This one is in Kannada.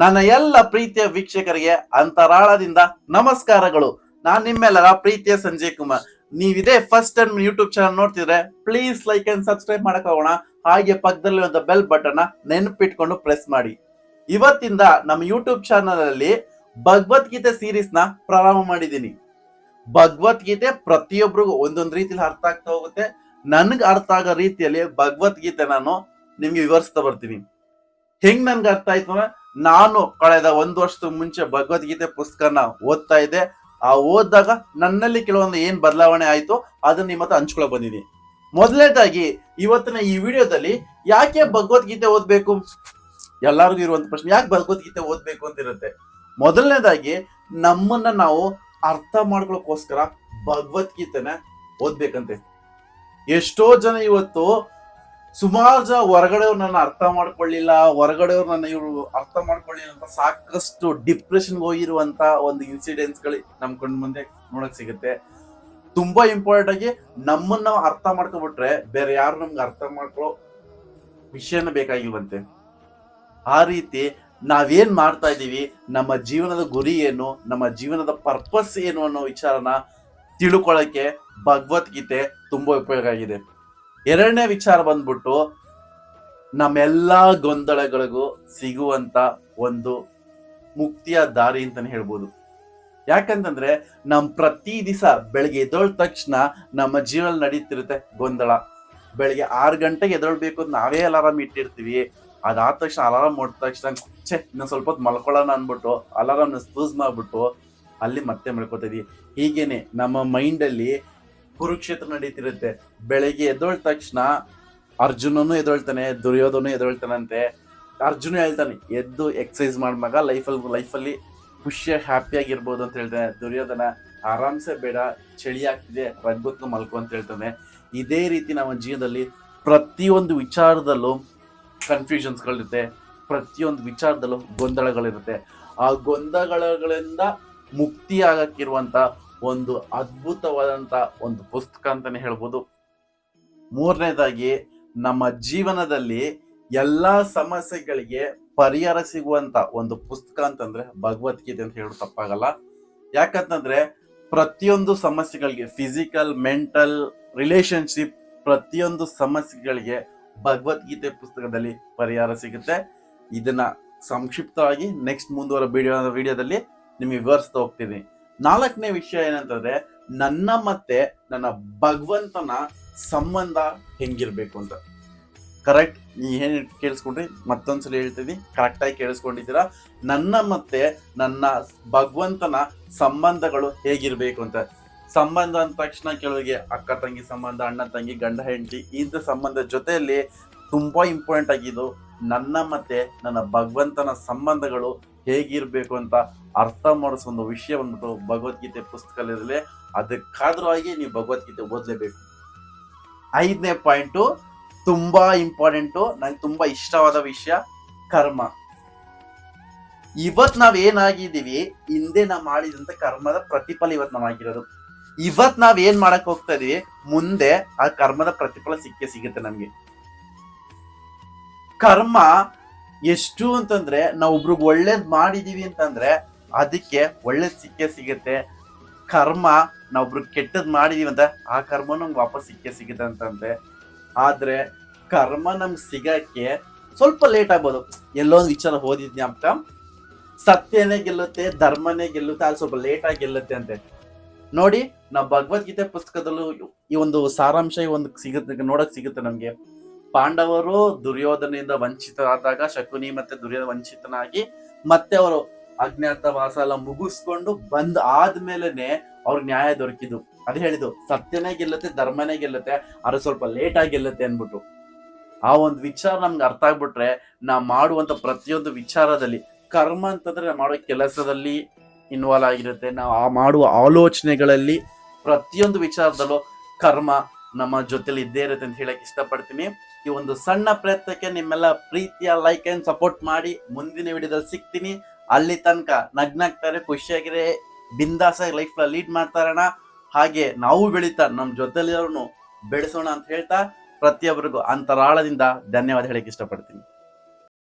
ನನ್ನ ಎಲ್ಲ ಪ್ರೀತಿಯ ವೀಕ್ಷಕರಿಗೆ ಅಂತರಾಳದಿಂದ ನಮಸ್ಕಾರಗಳು. ನಾನ್ ನಿಮ್ಮೆಲ್ಲರ ಪ್ರೀತಿಯ ಸಂಜಯ್ ಕುಮಾರ್. ನೀವಿದೇ ಫಸ್ಟ್ ಟೈಮ್ ಯೂಟ್ಯೂಬ್ ಚಾನಲ್ ನೋಡ್ತಿದ್ರೆ ಪ್ಲೀಸ್ ಲೈಕ್ ಅಂಡ್ ಸಬ್ಸ್ಕ್ರೈಬ್ ಮಾಡಕ್ ಹೋಗೋಣ ಹಾಗೆ ಪಕ್ಕದಲ್ಲಿ ಒಂದು ಬೆಲ್ ಬಟನ್ ನೆನಪಿಟ್ಕೊಂಡು ಪ್ರೆಸ್ ಮಾಡಿ. ಇವತ್ತಿಂದ ನಮ್ಮ ಯೂಟ್ಯೂಬ್ ಚಾನಲ್ ಅಲ್ಲಿ ಭಗವದ್ಗೀತೆ ಸೀರೀಸ್ನ ಪ್ರಾರಂಭ ಮಾಡಿದ್ದೀನಿ. ಭಗವದ್ಗೀತೆ ಪ್ರತಿಯೊಬ್ಬರಿಗೂ ಒಂದೊಂದು ರೀತಿಯಲ್ಲಿ ಅರ್ಥ ಆಗ್ತಾ ಹೋಗುತ್ತೆ. ನನ್ಗೆ ಅರ್ಥ ಆಗೋ ರೀತಿಯಲ್ಲಿ ಭಗವದ್ಗೀತೆ ನಾನು ನಿಮ್ಗೆ ವಿವರಿಸ್ತಾ ಬರ್ತೀನಿ. ಹೆಂಗ್ ನನ್ಗೆ ಅರ್ಥ ಆಯ್ತು ನಾನು ಕಳೆದ ಒಂದು ವರ್ಷದ ಮುಂಚೆ ಭಗವದ್ಗೀತೆ ಪುಸ್ತಕನ ಓದ್ತಾ ಇದ್ದೆ. ಆ ಓದಿದಾಗ ನನ್ನಲ್ಲಿ ಕೆಲವೊಂದು ಏನ್ ಬದಲಾವಣೆ ಆಯ್ತು ಅದನ್ನ ನಿಮ್ಮ ಹತ್ರ ಹಂಚ್ಕೊಳಕ್ ಬಂದಿದ್ದೀನಿ. ಮೊದಲನೇದಾಗಿ ಇವತ್ತಿನ ಈ ವಿಡಿಯೋದಲ್ಲಿ ಯಾಕೆ ಭಗವದ್ಗೀತೆ ಓದ್ಬೇಕು? ಎಲ್ಲರಿಗೂ ಇರುವಂತ ಪ್ರಶ್ನೆ, ಯಾಕೆ ಭಗವದ್ಗೀತೆ ಓದ್ಬೇಕು ಅಂತ ಇರುತ್ತೆ. ಮೊದಲನೇದಾಗಿ ನಮ್ಮನ್ನ ನಾವು ಅರ್ಥ ಮಾಡ್ಕೊಳಕೋಸ್ಕರ ಭಗವದ್ಗೀತೆನ ಓದ್ಬೇಕಂತೆ. ಎಷ್ಟೋ ಜನ ಇವತ್ತು ಸುಮಾರು ಜನ ಹೊರಗಡೆಯವ್ರು ನನ್ನ ಅರ್ಥ ಮಾಡ್ಕೊಳ್ಳಿಲ್ಲ, ಹೊರಗಡೆಯವ್ರು ನನ್ನ ಇವರು ಅರ್ಥ ಮಾಡ್ಕೊಳ್ಳಿಲ್ಲ ಅಂತ ಸಾಕಷ್ಟು ಡಿಪ್ರೆಷನ್ ಹೋಗಿರುವಂತ ಒಂದು ಇನ್ಸಿಡೆಂಟ್ಸ್ಗಳು ನಮ್ ಕಣ್ ಮುಂದೆ ನೋಡಕ್ ಸಿಗುತ್ತೆ. ತುಂಬಾ ಇಂಪಾರ್ಟೆಂಟ್ ಆಗಿ ನಮ್ಮನ್ನ ನಾವು ಅರ್ಥ ಮಾಡ್ಕೊಬಿಟ್ರೆ ಬೇರೆ ಯಾರು ನಮ್ಗೆ ಅರ್ಥ ಮಾಡ್ಕೊಳ್ಳೋ ವಿಷಯನ ಬೇಕಾಗಿಲ್ವಂತೆ. ಆ ರೀತಿ ನಾವೇನ್ ಮಾಡ್ತಾ ಇದ್ದೀವಿ, ನಮ್ಮ ಜೀವನದ ಗುರಿ ಏನು, ನಮ್ಮ ಜೀವನದ ಪರ್ಪಸ್ ಏನು ಅನ್ನೋ ವಿಚಾರನ ತಿಳ್ಕೊಳ್ಳೋಕೆ ಭಗವದ್ಗೀತೆ ತುಂಬಾ ಉಪಯೋಗ ಆಗಿದೆ. ಎರಡನೇ ವಿಚಾರ ಬಂದ್ಬಿಟ್ಟು ನಮ್ಮೆಲ್ಲ ಗೊಂದಲಗಳಿಗೂ ಸಿಗುವಂತ ಒಂದು ಮುಕ್ತಿಯ ದಾರಿ ಅಂತಾನೆ ಹೇಳ್ಬೋದು. ಯಾಕಂತಂದ್ರೆ ನಮ್ ಪ್ರತಿ ದಿವಸ ಬೆಳಗ್ಗೆ ಎದ್ದೊಳ ತಕ್ಷಣ ನಮ್ಮ ಜೀವನ ನಡೀತಿರುತ್ತೆ ಗೊಂದಲ. ಬೆಳಿಗ್ಗೆ ಆರು ಗಂಟೆಗೆ ಎದ್ದೊಳ್ಬೇಕು ಅಂತ ನಾವೇ ಅಲಾರಾಮ್ ಇಟ್ಟಿರ್ತೀವಿ. ಅದಾದ ತಕ್ಷಣ ಅಲಾರಾಮ್ ಹೊಡೆದ ತಕ್ಷಣ ಛೆ, ಇನ್ನೊಂದು ಸ್ವಲ್ಪ ಹೊತ್ತು ಮಲ್ಕೊಳ್ಳೋಣ ಅಂದ್ಬಿಟ್ಟು ಅಲಾರಾಮ್ನ ಸ್ಪೂಸ್ ಮಾಡ್ಬಿಟ್ಟು ಅಲ್ಲಿ ಮತ್ತೆ ಮಲ್ಕೋತಾ ಇದೀವಿ. ಹೀಗೇನೆ ನಮ್ಮ ಮೈಂಡಲ್ಲಿ ಕುರುಕ್ಷೇತ್ರ ನಡೀತಿರುತ್ತೆ. ಬೆಳಗ್ಗೆ ಎದ್ದೊಳ ತಕ್ಷಣ ಅರ್ಜುನನು ಎದ್ದೊಳ್ತಾನೆ, ದುರ್ಯೋಧನು ಎದ್ದೊಳ್ತಾನಂತೆ. ಅರ್ಜುನ ಹೇಳ್ತಾನೆ, ಎದ್ದು ಎಕ್ಸಸೈಸ್ ಮಾಡ್ ಮಗ ಲೈಫಲ್ಲಿ ಲೈಫಲ್ಲಿ ಖುಷಿಯಾಗಿ ಹ್ಯಾಪಿಯಾಗಿರ್ಬೋದು ಅಂತ ಹೇಳ್ತಾನೆ. ದುರ್ಯೋಧನ, ಆರಾಮ್ಸೆ ಬೇಡ, ಚಳಿ ಆಗ್ತಿದೆ ರಗ್ಗೊತ್ತು ಮಲ್ಕು ಅಂತ ಹೇಳ್ತಾನೆ. ಇದೇ ರೀತಿ ನಮ್ಮ ಜೀವನದಲ್ಲಿ ಪ್ರತಿಯೊಂದು ವಿಚಾರದಲ್ಲೂ ಕನ್ಫ್ಯೂಷನ್ಸ್ಗಳಿರುತ್ತೆ ಪ್ರತಿಯೊಂದು ವಿಚಾರದಲ್ಲೂ ಗೊಂದಲಗಳಿರುತ್ತೆ. ಆ ಗೊಂದಲಗಳಿಂದ ಮುಕ್ತಿ ಆಗಕ್ಕಿರುವಂತ ಒಂದು ಅದ್ಭುತವಾದಂತ ಒಂದು ಪುಸ್ತಕ ಅಂತಾನೆ ಹೇಳ್ಬೋದು. ಮೂರನೇದಾಗಿ, ನಮ್ಮ ಜೀವನದಲ್ಲಿ ಎಲ್ಲ ಸಮಸ್ಯೆಗಳಿಗೆ ಪರಿಹಾರ ಸಿಗುವಂತ ಒಂದು ಪುಸ್ತಕ ಅಂತಂದ್ರೆ ಭಗವದ್ಗೀತೆ ಅಂತ ಹೇಳೋದು ತಪ್ಪಾಗಲ್ಲ. ಯಾಕಂತಂದ್ರೆ, ಪ್ರತಿಯೊಂದು ಸಮಸ್ಯೆಗಳಿಗೆ ಫಿಸಿಕಲ್ ಮೆಂಟಲ್ ರಿಲೇಶನ್ಶಿಪ್ ಪ್ರತಿಯೊಂದು ಸಮಸ್ಯೆಗಳಿಗೆ ಭಗವದ್ಗೀತೆ ಪುಸ್ತಕದಲ್ಲಿ ಪರಿಹಾರ ಸಿಗುತ್ತೆ. ಇದನ್ನ ಸಂಕ್ಷಿಪ್ತವಾಗಿ ನೆಕ್ಸ್ಟ್ ಮುಂದುವರ ವಿಡಿಯೋ ವಿಡಿಯೋದಲ್ಲಿ ನಿಮಗೆ ವಿವರಿಸ್ತಾ ಹೋಗ್ತೀನಿ. ನಾಲ್ಕನೇ ವಿಷಯ ಏನಂತಂದ್ರೆ ನನ್ನ ಮತ್ತೆ ನನ್ನ ಭಗವಂತನ ಸಂಬಂಧ ಹೆಂಗಿರ್ಬೇಕು ಅಂತ. ಕರೆಕ್ಟ್ ನೀ ಏನ್ ಕೇಳಿಸ್ಕೊಂಡ್ರಿ? ಮತ್ತೊಂದ್ಸಲ ಹೇಳ್ತೀನಿ ಕರೆಕ್ಟ್ ಆಗಿ ಕೇಳಿಸ್ಕೊಂಡಿದ್ದೀರಾ? ನನ್ನ ಮತ್ತೆ ನನ್ನ ಭಗವಂತನ ಸಂಬಂಧಗಳು ಹೇಗಿರ್ಬೇಕು ಅಂತ. ಸಂಬಂಧ ಅಂದ ತಕ್ಷಣ ಕೆಲವರಿಗೆ ಅಕ್ಕ ತಂಗಿ ಸಂಬಂಧ, ಅಣ್ಣ ತಂಗಿ, ಗಂಡ, ಹೆಂಡತಿ, ಇಂಥ ಸಂಬಂಧ ಜೊತೆಯಲ್ಲಿ ತುಂಬಾ ಇಂಪಾರ್ಟೆಂಟ್ ಆಗಿದ್ದು ನನ್ನ ಮತ್ತೆ ನನ್ನ ಭಗವಂತನ ಸಂಬಂಧಗಳು ಹೇಗಿರ್ಬೇಕು ಅಂತ ಅರ್ಥ ಮಾಡಿಸೋ ಒಂದು ವಿಷಯ ಬಂದ್ಬಿಟ್ಟು ಭಗವದ್ಗೀತೆ ಪುಸ್ತಕದಲ್ಲಿ ಅದಕ್ಕಾದ್ರೂ ಆಗಿ ನೀವು ಭಗವದ್ಗೀತೆ ಓದಲೇಬೇಕು. ಐದನೇ ಪಾಯಿಂಟು, ತುಂಬಾ ಇಂಪಾರ್ಟೆಂಟು, ನಂಗೆ ತುಂಬಾ ಇಷ್ಟವಾದ ವಿಷಯ, ಕರ್ಮ. ಇವತ್ ನಾವ್ ಏನಾಗಿದ್ದೀವಿ, ಹಿಂದೆ ನಾವು ಮಾಡಿದಂತ ಕರ್ಮದ ಪ್ರತಿಫಲ ಇವತ್ ನಾವ್ ಆಗಿರೋದು. ಇವತ್ ನಾವ್ ಏನ್ ಮಾಡಕ್ ಹೋಗ್ತಾ ಇದೀವಿ ಮುಂದೆ ಆ ಕರ್ಮದ ಪ್ರತಿಫಲ ಸಿಕ್ಕೇ ಸಿಗುತ್ತೆ ನಮ್ಗೆ. ಕರ್ಮ ಎಷ್ಟು ಅಂತಂದ್ರೆ ನಾವು ಒಬ್ರಿಗೆ ಒಳ್ಳೇದ್ ಮಾಡಿದೀವಿ ಅಂತಂದ್ರೆ ಅದಕ್ಕೆ ಒಳ್ಳೇದ್ ಸಿಕ್ಕೇ ಸಿಗುತ್ತೆ. ಕರ್ಮ ನಾವೊಬ್ರಿಗೆ ಕೆಟ್ಟದ್ ಮಾಡಿದೀವಿ ಅಂತ ಆ ಕರ್ಮ ನಮ್ಗೆ ವಾಪಸ್ ಸಿಕ್ಕೇ ಸಿಗುತ್ತೆ ಅಂತಂದ್ರೆ. ಆದ್ರೆ ಕರ್ಮ ನಮ್ಗೆ ಸಿಗಕ್ಕೆ ಸ್ವಲ್ಪ ಲೇಟ್ ಆಗ್ಬೋದು. ಎಲ್ಲೋ ಒಂದು ವಿಚಾರ ಓದಿದ್ ಜ್ಞಾಪಕ ಸತ್ಯನೇ ಗೆಲ್ಲುತ್ತೆ, ಧರ್ಮನೇ ಗೆಲ್ಲುತ್ತೆ ಅಲ್ಲಿ ಸ್ವಲ್ಪ ಲೇಟ್ ಆಗಿ ಗೆಲ್ಲುತ್ತೆ ಅಂತೆ. ನೋಡಿ, ನಾವು ಭಗವದ್ಗೀತೆ ಪುಸ್ತಕದಲ್ಲೂ ಈ ಒಂದು ಸಾರಾಂಶ ಒಂದು ಸಿಗುತ್ತೆ, ನೋಡಕ್ ಸಿಗುತ್ತೆ ನಮ್ಗೆ. ಪಾಂಡವರು ದುರ್ಯೋಧನೆಯಿಂದ ವಂಚಿತರಾದಾಗ, ಶಕುನಿ ಮತ್ತೆ ದುರ್ಯೋಧನ ವಂಚಿತನಾಗಿ ಮತ್ತೆ ಅವರು ಅಜ್ಞಾತವಾಸ ಎಲ್ಲ ಮುಗಿಸ್ಕೊಂಡು ಬಂದ್ ಆದ್ಮೇಲೆನೆ ಅವ್ರ ನ್ಯಾಯ ದೊರಕಿದ್ದು. ಅದು ಹೇಳಿದ್ದು, ಸತ್ಯನೇ ಗೆಲ್ಲುತ್ತೆ, ಧರ್ಮನೇ ಗೆಲ್ಲುತ್ತೆ, ಆದ್ರೆ ಸ್ವಲ್ಪ ಲೇಟ್ ಆಗಿ ಗೆಲ್ಲುತ್ತೆ ಅನ್ಬಿಟ್ಟು ಆ ಒಂದು ವಿಚಾರ ನಮ್ಗೆ ಅರ್ಥ ಆಗ್ಬಿಟ್ರೆ ನಾವು ಮಾಡುವಂತ ಪ್ರತಿಯೊಂದು ವಿಚಾರದಲ್ಲಿ, ಕರ್ಮ ಅಂತಂದ್ರೆ ನಾವು ಮಾಡೋ ಕೆಲಸದಲ್ಲಿ ಇನ್ವಾಲ್ವ್ ಆಗಿರುತ್ತೆ. ನಾವು ಆ ಮಾಡುವ ಆಲೋಚನೆಗಳಲ್ಲಿ ಪ್ರತಿಯೊಂದು ವಿಚಾರದಲ್ಲೂ ಕರ್ಮ ನಮ್ಮ ಜೊತೆಲಿ ಇದ್ದೇ ಇರುತ್ತೆ ಅಂತ ಹೇಳಕ್ ಇಷ್ಟಪಡ್ತೀನಿ. ಈ ಒಂದು ಸಣ್ಣ ಪ್ರಯತ್ನಕ್ಕೆ ನಿಮ್ಮೆಲ್ಲ ಪ್ರೀತಿಯ ಲೈಕ್ ಅಂಡ್ ಸಪೋರ್ಟ್ ಮಾಡಿ ಮುಂದಿನ ವಿಡಿಯೋದಲ್ಲಿ ಸಿಗ್ತೀನಿ. ಅಲ್ಲಿ ತನಕ ನಗ್ನಾಗ್ತಾರೆ, ಖುಷಿಯಾಗಿರೇ ಬಿಂದಾಸ ಲೈಫ್ ಲೀಡ್ ಮಾಡ್ತಾರಣ ಹಾಗೆ ನಾವು ಬೆಳೀತಾ ನಮ್ಮ ಜೊತೆಲಿರೋನು ಬೆಳೆಸೋಣ ಅಂತ ಹೇಳ್ತಾ ಪ್ರತಿಯೊಬ್ಬರಿಗೂ ಅಂತರಾಳದಿಂದ ಧನ್ಯವಾದ ಹೇಳಕ್ ಇಷ್ಟಪಡ್ತೀನಿ.